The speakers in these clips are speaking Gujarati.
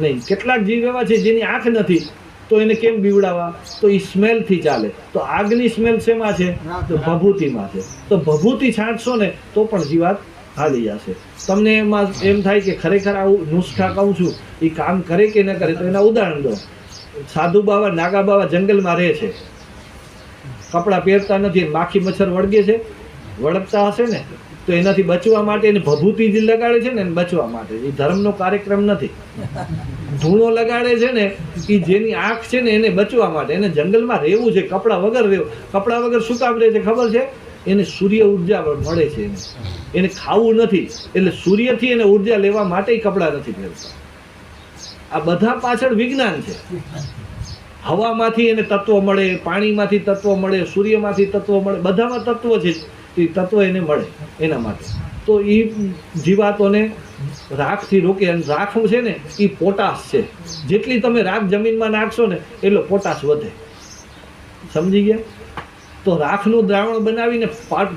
નહીં. કેટલાક જીવ એવા છે જેની આંખ નથી તો એને કેમ બીવડાવવા? તો એ સ્મેલથી ચાલે. તો આગની સ્મેલ શેમાં છે? તો ભભૂતિમાં છે. તો ભભૂતિ છાંટશો ને તો પણ જીવાત હાલી જશે. તમને એમાં એમ થાય કે ખરેખર આવું નુસ્ખા કહું છું એ કામ કરે કે ન કરે તો એના ઉદાહરણ દો. સાધુ બાવા નાગા બાવા જંગલમાં રહે છે. કપડાં પહેરતા નથી માખી મચ્છર વળગે છે. વળગતા હશે ને, તો એનાથી બચવા માટે એને ભભૂતિ જે લગાડે છે ને, એને બચવા માટે. એ ધર્મનો કાર્યક્રમ નથી. ધૂણો લગાડે છે ને, એ જેની આંખ છે ને, એને બચવા માટે. એને જંગલમાં રહેવું છે, કપડાં વગર રહેવું. કપડાં વગર શું કામ રહે છે ખબર છે? એને સૂર્ય ઊર્જા મળે છે એને. એને ખાવું નથી. એટલે સૂર્યથી એને ઊર્જા લેવા માટે કપડાં નથી પહેરતા. આ બધા પાછળ વિજ્ઞાન છે. હવામાંથી એને તત્વ મળે, પાણીમાંથી તત્વ મળે, સૂર્યમાંથી તત્વ મળે, બધામાં તત્વ છે તો એ તત્વ એને મળે એના માટે. તો એ જીવાતોને રાખથી રોકે અને રાખ છે ને? એ પોટાશ છે. જેટલી તમે રાખ જમીનમાં નાખશો ને, એટલો પોટાશ વધે. સમજી ગયા? તો રાખનું દ્રાવણ બનાવીને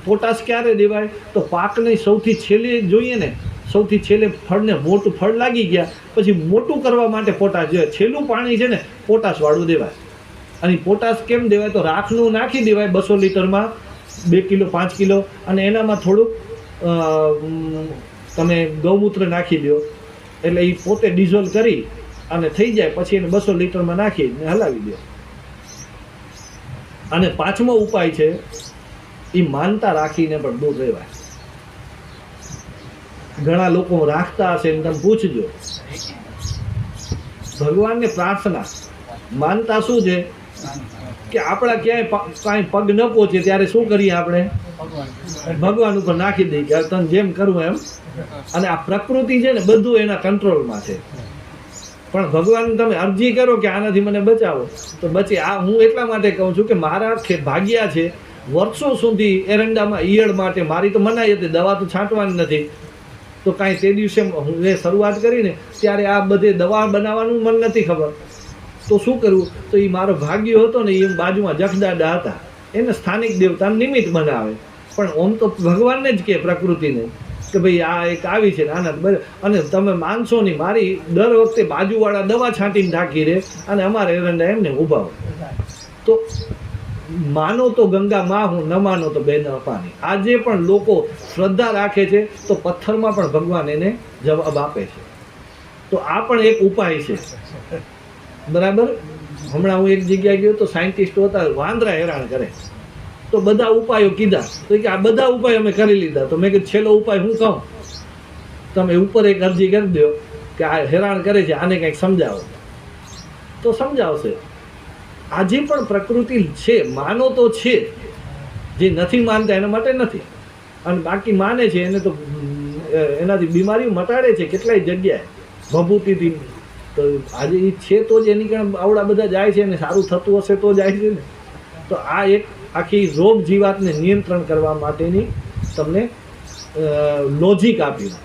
પોટાશ ક્યારે દેવાય? તો પાકને સૌથી છેલ્લે જોઈએ ને સૌથી છેલ્લે ફળને મોટું ફળ લાગી ગયા, પછી મોટું કરવા માટે પોટાશ જોઈએ છેલ્લું પાણી છે ને પોટાશવાળું દેવાય. અને પોટાશ કેમ દેવાય? તો રાખનું નાખી દેવાય બસો લીટરમાં, બે કિલો, પાંચ કિલો, અને એનામાં થોડુંક તમે ગૌમૂત્ર નાખી દો. એટલે એ પોતે ડિઝોલ્વ કરી અને થઈ જાય, પછી એને બસો લીટરમાં નાખીને હલાવી દો. અને પાંચમો ઉપાય છે એ માનતા રાખીને પણ દૂર રહેવાય. ઘણા લોકો રાખતા હશે તમે પૂછજો. ભગવાનને પ્રાર્થના. માનતા શું છે? કે આપણા ક્યાંય કાંઈ પગ ન પહોંચે ત્યારે શું કરીએ આપણે? ભગવાન ઉપર નાખી દઈએ કે તને જેમ કરવું એમ. અને આ પ્રકૃતિ છે ને બધું એના કંટ્રોલમાં છે. પણ ભગવાન તમે અરજી કરો કે આનાથી મને બચાવો. તો બચી. આ હું એટલા માટે કહું છું કે મારા ભાગ્યા છે. વર્ષો સુધી એરંડામાં ઈયળ માટે મારી તો મનાઈ હતી, દવા તો છાંટવાની નથી. તો કાંઈ તે દિવસે હું એ શરૂઆત કરીને ત્યારે આ બધે દવા બનાવવાનું મને નથી ખબર. તો શું કરવું? તો એ મારો ભાગ્ય હતો ને એ બાજુમાં જખદાદા હતા. એને સ્થાનિક દેવતા નિમિત્ત બનાવે. પણ ઓમ તો ભગવાનને જ કહે પ્રકૃતિને કે ભાઈ આ એક આવી છે ને આના બરાબર અને તમે માનશો નહીં, મારી દર વખતે બાજુવાળા દવા છાંટીને ઢાંકી રહે અને અમારે એરંડા એમને ઊભા તો માનો તો ગંગા માં હું, ન માનો તો બેન અપાની. આજે પણ લોકો શ્રદ્ધા રાખે છે, તો પથ્થરમાં પણ ભગવાન એને જવાબ આપે છે. તો આ પણ એક ઉપાય છે. બરાબર? હમણાં હું એક જગ્યાએ ગયો તો સાયન્ટિસ્ટો હતા, વાંદરા હેરાન કરે. તો બધા ઉપાયો કીધા. તો કે આ બધા ઉપાય અમે કરી લીધા. તો મેં કીધું, છેલ્લો ઉપાય હું કહું? તમે ઉપર એક અરજી કરી દો કે આ હેરાન કરે છે, આને કંઈક સમજાવો. તો સમજાવશે. આજે પણ પ્રકૃતિ છે, માનો તો છે જે. નથી માનતા એના માટે નથી. અને બાકી માને છે, એને તો એનાથી બીમારીઓ મટાડે છે કેટલાય જગ્યાએ. ભભૂતિથી તો આજે એ છે તો જ એની કારણે આવડા બધા જાય છે અને સારું થતું હશે તો જાય છે ને. તો આ એક આખી રોગ જીવાતને નિયંત્રણ કરવા માટેની તમને લોજિક આપ્યું.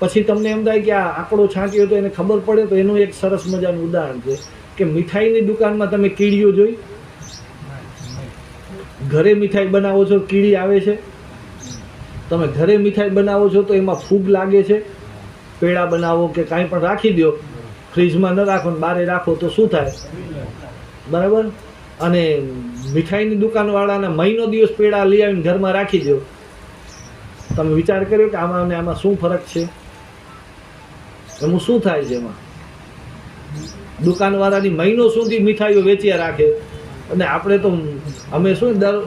પછી તમને એમ થાય કે આ આંકડો છાંટ્યો તો એને ખબર પડે તો એનું એક સરસ મજાનું ઉદાહરણ છે. કે મીઠાઈની દુકાનમાં તમે કીડીઓ જોઈ? ઘરે મીઠાઈ બનાવો છો, કીડી આવે છે? તમે ઘરે મીઠાઈ બનાવો છો તો એમાં ફૂગ લાગે છે? પેડા બનાવો કે કાંઈ પણ રાખી દો. ફ્રીજમાં ન રાખો ને બારે રાખો તો શું થાય? બરાબર? અને મીઠાઈની દુકાનવાળાના મહિનો દિવસ પેડા લઈ આવીને ઘરમાં રાખી દો. તમે વિચાર કર્યો કે આમાં અને આમાં શું ફરક છે? એમાં શું થાય છે એમાં? દુકાનવાળાની મહિનો સુધી મીઠાઈઓ વેચ્યા રાખે. અને આપણે તો અમે શું દર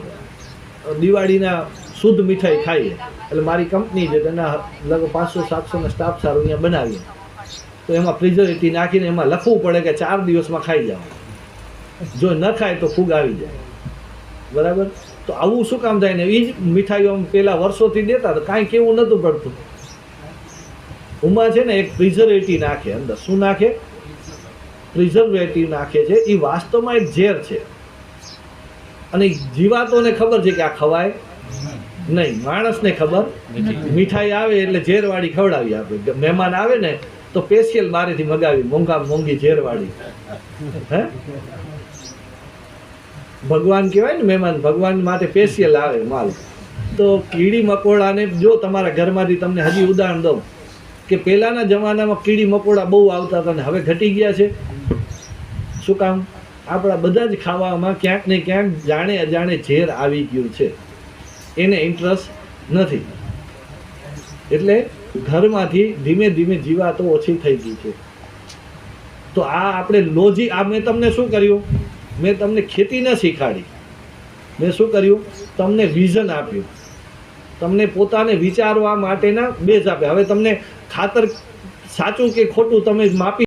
દિવાળીના શુદ્ધ મીઠાઈ ખાઈએ. એટલે મારી કંપની છે, તેના લગભગ પાંચસો સાતસોના સ્ટાફ સારું અહીંયા બનાવીએ. તો એમાં પ્રિઝર્વેટિવ નાખીને એમાં લખવું પડે કે ચાર દિવસમાં ખાઈ જાઓ જો ન ખાય તો ફૂગ આવી જાય. બરાબર? તો આવું શું કામ થાય ને? એ જ મીઠાઈઓ પેલા વર્ષોથી દેતા તો કાંઈ કેવું નહોતું પડતું. ઉમા છે ને એક પ્રિઝર્વેટિવ નાખે અંદર. શું નાખે? પ્રિઝર્વેટિવ નાખે છે એ વાસ્તવમાં એક ઝેર છે. અને જીવાતોને ખબર છે કે આ ખવાય નહીં. માણસને ખબર મીઠાઈ. આવે એટલે ઝેરવાળી ખવડાવી આપે. મહેમાન આવે ને તો સ્પેશિયલ મારેથી મગાવી મોંઘા મોંઘી ઝેરવાળી. હે? ભગવાન કહેવાય ને મહેમાન ભગવાન માટે સ્પેશિયલ આવે માલ. તો કીડી મકોડાને જો તમારા ઘરમાંથી તમને હજી ઉદાહરણ દઉં કે પહેલાંના જમાનામાં કીડી મકોડા બહુ આવતા હતા ને હવે ઘટી ગયા છે. શું કામ? આપણા બધા જ ખાવામાં ક્યાંક ને ક્યાંક જાણે અજાણે ઝેર આવી ગયું છે. એને ઇન્ટરેસ્ટ નથી. એટલે ઘરમાંથી ધીમે ધીમે જીવાતો ઓછી થઈ ગઈ છે. તો આ આપણે લોજી, આ મેં તમને શું કર્યું? મેં તમને ખેતી ન શીખાડી. મેં શું કર્યું? તમને વિઝન આપ્યું. તમને પોતાને વિચારવા માટેના બેઝ આપ્યા. હવે તમને ખાતર સાચું કે ખોટું તમે માપી